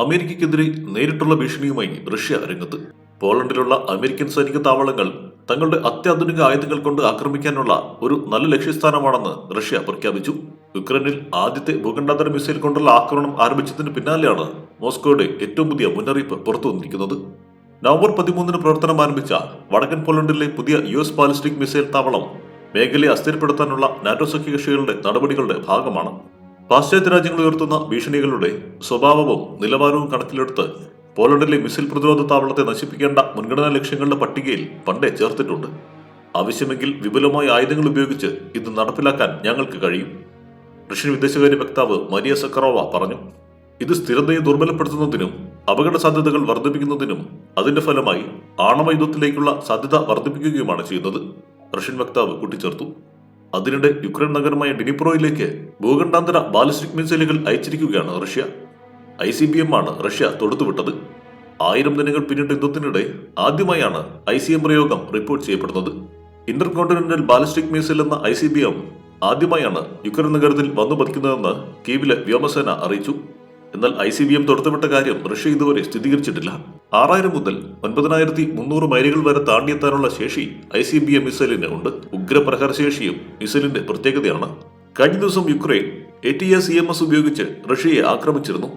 അമേരിക്കയ്ക്കെതിരെ നേരിട്ടുള്ള ഭീഷണിയുമായി റഷ്യ രംഗത്ത്. പോളണ്ടിലുള്ള അമേരിക്കൻ സൈനിക താവളങ്ങൾ തങ്ങളുടെ അത്യാധുനിക ആയുധങ്ങൾ കൊണ്ട് ആക്രമിക്കാനുള്ള ഒരു നല്ല ലക്ഷ്യസ്ഥാനമാണെന്ന് റഷ്യ പ്രഖ്യാപിച്ചു. യുക്രൈനിൽ ആദ്യത്തെ ഭൂഖണ്ഡാന്തര മിസൈൽ കൊണ്ടുള്ള ആക്രമണം ആരംഭിച്ചതിന് പിന്നാലെയാണ് മോസ്കോയുടെ ഏറ്റവും പുതിയ മുന്നറിയിപ്പ് പുറത്തു വന്നിരിക്കുന്നത്. നവംബർ പതിമൂന്നിന് പ്രവർത്തനം ആരംഭിച്ച വടക്കൻ പോളണ്ടിലെ പുതിയ യു എസ് ബാലിസ്റ്റിക് മിസൈൽ താവളം മേഖലയെ അസ്ഥിരപ്പെടുത്താനുള്ള നാറ്റോ സഖ്യകക്ഷികളുടെ നടപടികളുടെ ഭാഗമാണ്. പാശ്ചാത്യ രാജ്യങ്ങൾ ഉയർത്തുന്ന ഭീഷണികളുടെ സ്വഭാവവും നിലവാരവും കണക്കിലെടുത്ത് പോളണ്ടിലെ മിസൈൽ പ്രതിരോധ താവളത്തെ നശിപ്പിക്കേണ്ട മുൻഗണനാ ലക്ഷ്യങ്ങളുടെ പട്ടികയിൽ പണ്ടേ ചേർത്തിട്ടുണ്ട്. ആവശ്യമെങ്കിൽ വിപുലമായ ആയുധങ്ങൾ ഉപയോഗിച്ച് ഇത് നടപ്പിലാക്കാൻ ഞങ്ങൾക്ക് കഴിയും. റഷ്യൻ വിദേശകാര്യ വക്താവ് മരിയ സക്കറോവ പറഞ്ഞു ഇത് സ്ഥിരതയെ ദുർബലപ്പെടുത്തുന്നതിനും അപകട സാധ്യതകൾ വർദ്ധിപ്പിക്കുന്നതിനും അതിന്റെ ഫലമായി ആണവ യുദ്ധത്തിലേക്കുള്ള സാധ്യത വർദ്ധിപ്പിക്കുകയുമാണ് ചെയ്യുന്നത് റഷ്യൻ വക്താവ് കൂട്ടിച്ചേർത്തു. അതിനിടെ യുക്രൈൻ നഗരമായ ഡിനിപ്രോയിലേക്ക് ഭൂഖണ്ഡാന്തര ബാലിസ്റ്റിക് മിസൈലുകൾ അയച്ചിരിക്കുകയാണ് Russia. I C B M ആണ് റഷ്യ തൊടുത്തുവിട്ടത്. ആയിരം ദിനങ്ങൾ പിന്നിട്ട യുദ്ധത്തിനിടെ ആദ്യമായാണ് ഐ സി എം പ്രയോഗം റിപ്പോർട്ട് ചെയ്യപ്പെടുന്നത്. ഇന്റർ കോണ്ടിനെന്റൽ ബാലിസ്റ്റിക് മിസൈൽ എന്ന ഐ സി ബി എം ആദ്യമായാണ് യുക്രൈൻ നഗരത്തിൽ വന്നു പതിക്കുന്നതെന്ന് കീവിലെ വ്യോമസേന അറിയിച്ചു. എന്നാൽ ഐ സി ബി എം തൊടുത്തുവിട്ട കാര്യം റഷ്യ ഇതുവരെ സ്ഥിരീകരിച്ചിട്ടില്ല. ആറായിരം മുതൽ ഒൻപതിനായിരത്തി മുന്നൂറ് മൈലുകൾ വരെ താണ്ടിയെത്താനുള്ള ശേഷി ഐ സി ബി എം മിസൈലിന് ഉണ്ട്. ഉഗ്രപ്രഹരശേഷിയും മിസൈലിന്റെ പ്രത്യേകതയാണ്. കഴിഞ്ഞ ദിവസം Ukraine A T S C M S ഉപയോഗിച്ച് റഷ്യയെ ആക്രമിച്ചിരുന്നു.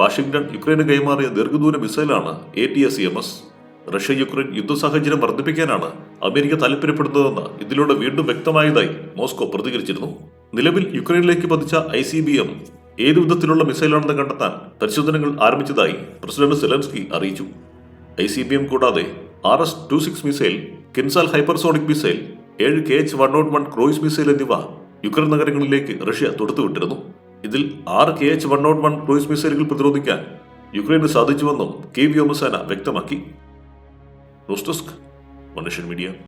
വാഷിംഗ്ടൺ യുക്രൈന് കൈമാറിയ ദീർഘദൂര മിസൈലാണ് A T S C M S. Russia Ukraine യുദ്ധ സാഹചര്യം വർദ്ധിപ്പിക്കാനാണ് അമേരിക്ക താല്പര്യപ്പെടുന്നതെന്ന് ഇതിലൂടെ വീണ്ടും വ്യക്തമായതായി മോസ്കോ പ്രതികരിച്ചിരുന്നു. നിലവിൽ യുക്രൈനിലേക്ക് പതിച്ച ഐ സി ബി എം ഏത് വിധത്തിലുള്ള മിസൈലാണെന്ന് കണ്ടെത്താൻ പരിശോധനകൾ ആരംഭിച്ചതായി പ്രസിഡന്റ് സെലൻസ്കി അറിയിച്ചു. ഐ സി ബി എം കൂടാതെ R S two six missile Kinzhal hypersonic missile ഏഴ് K H one nought one cruise missile എന്നിവ യുക്രൈൻ നഗരങ്ങളിലേക്ക് റഷ്യ തൊടുത്തുവിട്ടിരുന്നു. ഇതിൽ ആറ് K H one nought one cruise മിസൈലുകൾ പ്രതിരോധിക്കാൻ യുക്രൈന് സാധിച്ചുവെന്നും കെ വ്യോമസേന വ്യക്തമാക്കി. News desk Manushyan media.